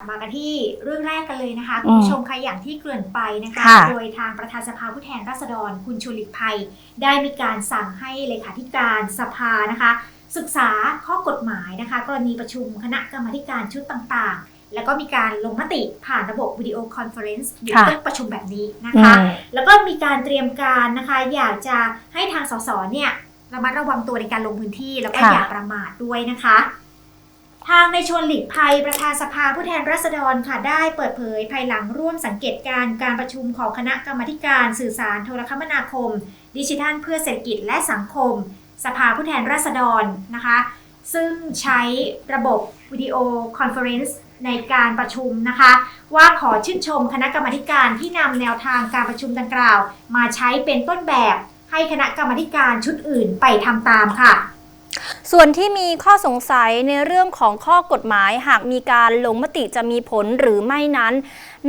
มากันที่เรื่องแรกกันเลยนะคะอืมคุณผู้ชมคะอย่างที่เกริ่นไปนะคะค่ะโดยทางประธานสภาผู้แทนราษฎร คุณชูลิตภัย ได้มีการสั่งให้เลขาธิการสภานะคะ ศึกษาข้อกฎหมายนะคะ กรณีประชุมคณะกรรมาธิการชุดต่างๆ แล้วก็มีการลงมติผ่านระบบวิดีโอคอนเฟอเรนซ์อยู่ค่ะต้องประชุมแบบนี้นะอืคะมแล้วก็มีการเตรียมการนะคะ อยากจะให้ทางสสเนี่ยระมัดระวังตัวในการลงพื้นที่แล้วก็ค่ะอย่าประมาทด้วยนะคะ ทางในชวนหลีกภัยประธานสภาผู้แทนราษฎรค่ะได้เปิดเผยภายหลังร่วมสังเกตการณ์การประชุมของคณะกรรมการสื่อสารโทรคมนาคม ดิจิทัลเพื่อเศรษฐกิจและสังคม สภาผู้แทนราษฎรนะคะ ซึ่งใช้ระบบวิดีโอคอนเฟอเรนซ์ในการประชุมนะคะ ว่าขอชื่นชมคณะกรรมการที่นำแนวทางการประชุมดังกล่าว มาใช้เป็นต้นแบบให้คณะกรรมการชุดอื่นไปทำตามค่ะ ส่วนที่มีข้อสงสัยในเรื่องของข้อกฎหมายหากมีการลงมติจะมีผลหรือไม่นั้น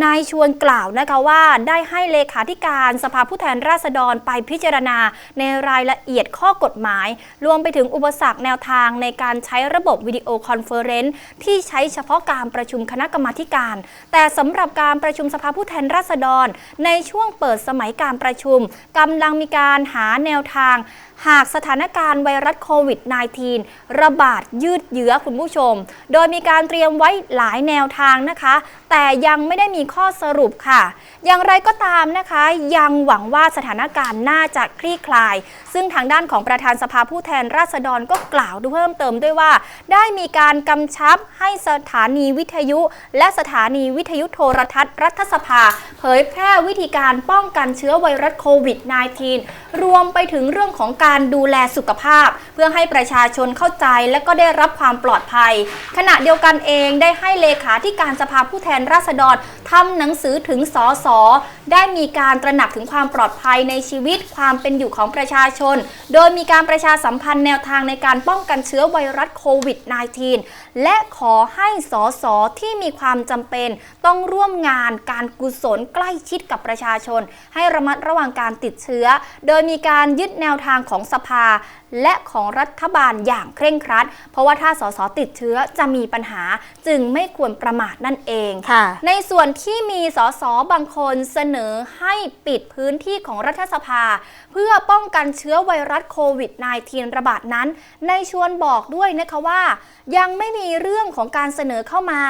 นายชวนกล่าวนะคะว่าได้ให้เลขาธิการสภาผู้แทนราษฎรไปพิจารณาในรายละเอียดข้อกฎหมาย รวมไปถึงอุปสรรคแนวทางในการใช้ระบบวิดีโอคอนเฟอเรนซ์ที่ใช้เฉพาะการประชุมคณะกรรมาการ แต่สำหรับการประชุมสภาผู้แทนราษฎร ในช่วงเปิดสมัยการประชุมกำลังมีการหาแนวทาง หากสถานการณ์ไวรัสโควิด -19 ระบาดยืดเยื้อคุณผู้ชม โดยมีการเตรียมไว้หลายแนวทางนะคะ แต่ยังไม่ได้มีข้อสรุปค่ะ อย่างไรก็ตามนะคะ ยังหวังว่าสถานการณ์น่าจะคลี่คลาย ซึ่งทางด้านของประธานสภาผู้แทนราษฎรก็กล่าวด้วยเพิ่มเติมด้วยว่า ได้มีการกำชับให้สถานีวิทยุ และสถานีวิทยุโทรทัศน์ รัฐสภา เผยแพร่วิธีการป้องกันเชื้อไวรัสโควิด -19 รวมไปถึงเรื่องของการดูแลสุขภาพ เพื่อให้ประประชาชนเข้าใจและก็ได้รับความปลอดภัย ขณะเดียวกันเองได้ให้เลขาธิการสภาผู้แทนราษฎรทำหนังสือถึงสสได้มีการตระหนักถึงความปลอดภัยในชีวิตความเป็นอยู่ของประชาชน โดยมีการประชาสัมพันธ์แนวทางในการป้องกันเชื้อไวรัสโควิด -19 และขอให้สสที่มีความจำเป็นต้องร่วมงานการกุศลใกล้ชิดกับประชาชน ให้ระมัดระวังการติดเชื้อ โดยมีการยึดแนวทางของสภาและของรัฐบาลอย่างเคร่งครัด เพราะว่าถ้าสสติดเชื้อจะมีปัญหาจึงไม่ควรประมาทนั่นเองค่ะในส่วนที่มีสสบางคนเสนอให้ปิดพื้นที่ของรัฐสภา เพื่อป้องกันเชื้อไวรัสโควิด -19 ระบาดนั้น ในชวนบอกด้วยนะคะว่า ยังไม่มีเรื่องของการเสนอเข้ามา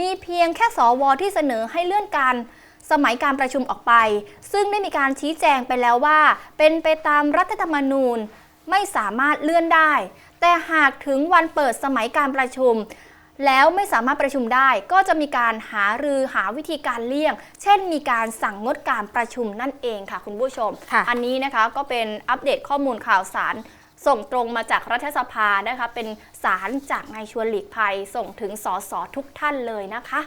มีเพียงแค่สวที่เสนอให้เลื่อนการสมัยการประชุมออกไป ซึ่งได้มีการชี้แจงไปแล้วว่า เป็นไปตามรัฐธรรมนูญ ไม่สามารถเลื่อนได้ แต่หากถึงวันเปิดสมัยการประชุม แล้วไม่สามารถประชุมได้ ก็จะมีการหารือหาวิธีการเลี่ยง เช่น มีการสั่งงดการประชุมนั่นเองค่ะคุณผู้ชมค่ะอันนี้นะคะก็เป็นอัปเดตข้อมูลข่าวสารส่งตรงมาจากรัฐสภานะคะ เป็นสารจากนายชวนหลีกภัย ส่งถึงสสทุกท่านเลยนะคะ